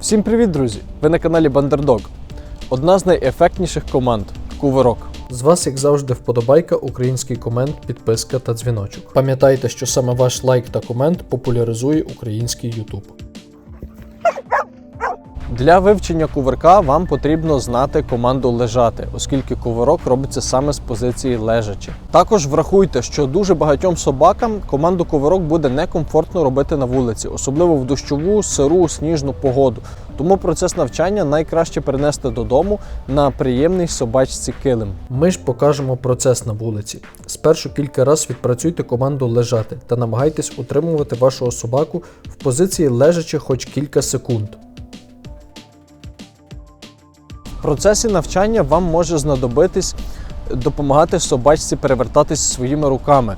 Всім привіт, друзі! Ви на каналі Бандердог. Одна з найефектніших команд куверок. З вас, як завжди, вподобайка, український комент, підписка та дзвіночок. Пам'ятайте, що саме ваш лайк та комент популяризує український YouTube. Для вивчення кувырка вам потрібно знати команду лежати, оскільки кувырок робиться саме з позиції лежачи. Також врахуйте, що дуже багатьом собакам команду кувырок буде некомфортно робити на вулиці, особливо в дощову, сиру, сніжну погоду. Тому процес навчання найкраще перенести додому на приємний собачці килим. Ми ж покажемо процес на вулиці. Спершу кілька разів відпрацюйте команду лежати та намагайтесь утримувати вашого собаку в позиції лежачи хоч кілька секунд. В процесі навчання вам може знадобитись допомагати собачці перевертатись своїми руками.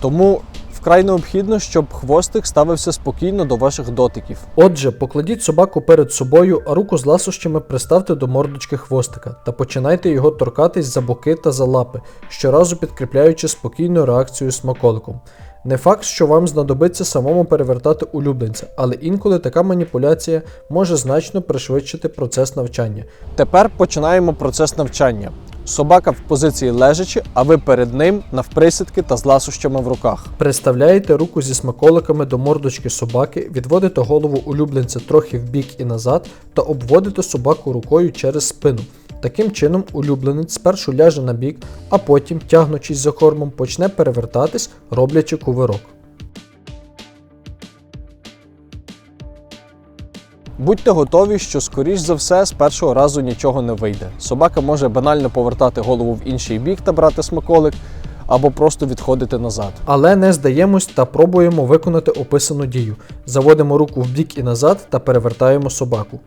Тому вкрай необхідно, щоб хвостик ставився спокійно до ваших дотиків. Отже, покладіть собаку перед собою, а руку з ласощами приставте до мордочки хвостика та починайте його торкатись за боки та за лапи, щоразу підкріпляючи спокійну реакцію смаколиком. Не факт, що вам знадобиться самому перевертати улюбленця, але інколи така маніпуляція може значно пришвидшити процес навчання. Тепер починаємо процес навчання. Собака в позиції лежачи, а ви перед ним навприсідки та з ласощами в руках. Приставляєте руку зі смаколиками до мордочки собаки, відводите голову улюбленця трохи вбік і назад та обводите собаку рукою через спину. Таким чином, улюбленець спершу ляже на бік, а потім, тягнучись за кормом, почне перевертатись, роблячи кувирок. Будьте готові, що скоріш за все з першого разу нічого не вийде. Собака може банально повертати голову в інший бік та брати смаколик, або просто відходити назад. Але не здаємось та пробуємо виконати описану дію. Заводимо руку в бік і назад та перевертаємо собаку.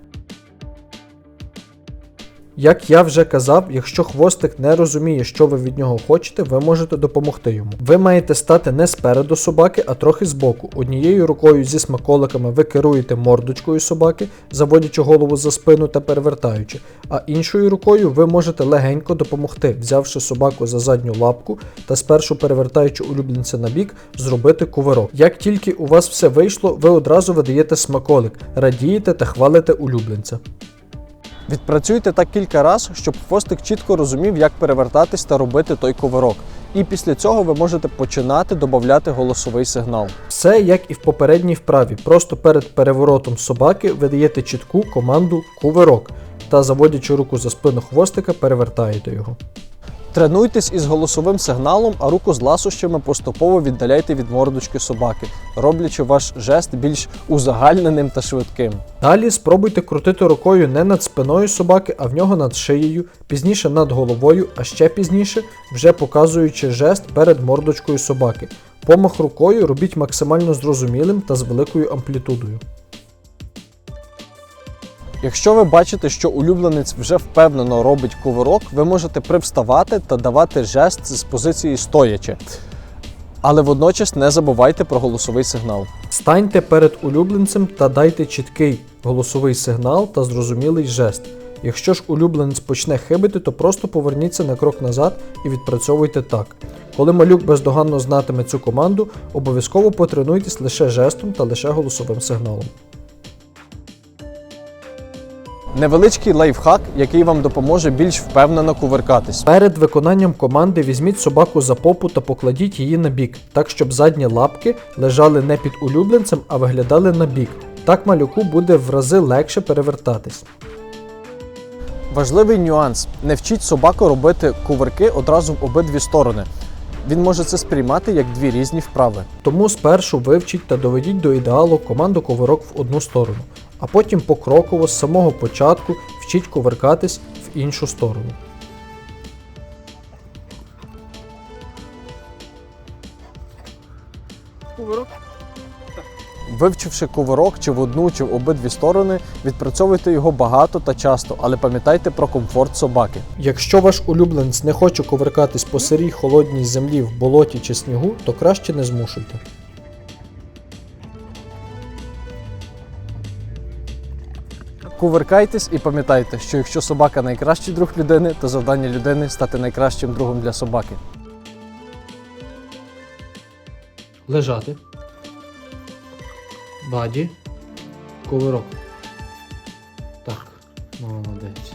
Як я вже казав, якщо хвостик не розуміє, що ви від нього хочете, ви можете допомогти йому. Ви маєте стати не спереду собаки, а трохи збоку. Однією рукою зі смаколиками ви керуєте мордочкою собаки, заводячи голову за спину та перевертаючи, а іншою рукою ви можете легенько допомогти, взявши собаку за задню лапку та спершу перевертаючи улюбленця на бік, зробити кувирок. Як тільки у вас все вийшло, ви одразу видаєте смаколик, радієте та хвалите улюбленця. Відпрацюйте так кілька разів, щоб хвостик чітко розумів, як перевертатись та робити той ковирок. І після цього ви можете починати додати голосовий сигнал. Все як і в попередній вправі. Просто перед переворотом собаки ви даєте чітку команду кувирок та заводячи руку за спину хвостика, перевертаєте його. Тренуйтесь із голосовим сигналом, а руку з ласощами поступово віддаляйте від мордочки собаки, роблячи ваш жест більш узагальненим та швидким. Далі спробуйте крутити рукою не над спиною собаки, а в нього над шиєю, пізніше над головою, а ще пізніше, вже показуючи жест перед мордочкою собаки. Помах рукою робіть максимально зрозумілим та з великою амплітудою. Якщо ви бачите, що улюбленець вже впевнено робить кувирок, ви можете привставати та давати жест з позиції стоячи. Але водночас не забувайте про голосовий сигнал. Станьте перед улюбленцем та дайте чіткий голосовий сигнал та зрозумілий жест. Якщо ж улюбленець почне хибити, то просто поверніться на крок назад і відпрацьовуйте так. Коли малюк бездоганно знатиме цю команду, обов'язково потренуйтесь лише жестом та лише голосовим сигналом. Невеличкий лайфхак, який вам допоможе більш впевнено кувиркатись. Перед виконанням команди візьміть собаку за попу та покладіть її на бік, так щоб задні лапки лежали не під улюбленцем, а виглядали на бік. Так малюку буде в рази легше перевертатись. Важливий нюанс: не вчіть собаку робити кувирки одразу в обидві сторони. Він може це сприймати як дві різні вправи. Тому спершу вивчіть та доведіть до ідеалу команду ковирок в одну сторону, а потім покроково з самого початку вчіть коверкатись в іншу сторону. Вивчивши кувирок чи в одну, чи в обидві сторони, відпрацьовуйте його багато та часто, але пам'ятайте про комфорт собаки. Якщо ваш улюбленець не хоче коверкатись по сирій холодній землі в болоті чи снігу, то краще не змушуйте. Кувиркайтесь і пам'ятайте, що якщо собака найкращий друг людини, то завдання людини стати найкращим другом для собаки. Лежати баді, ковирок. Так, молодець.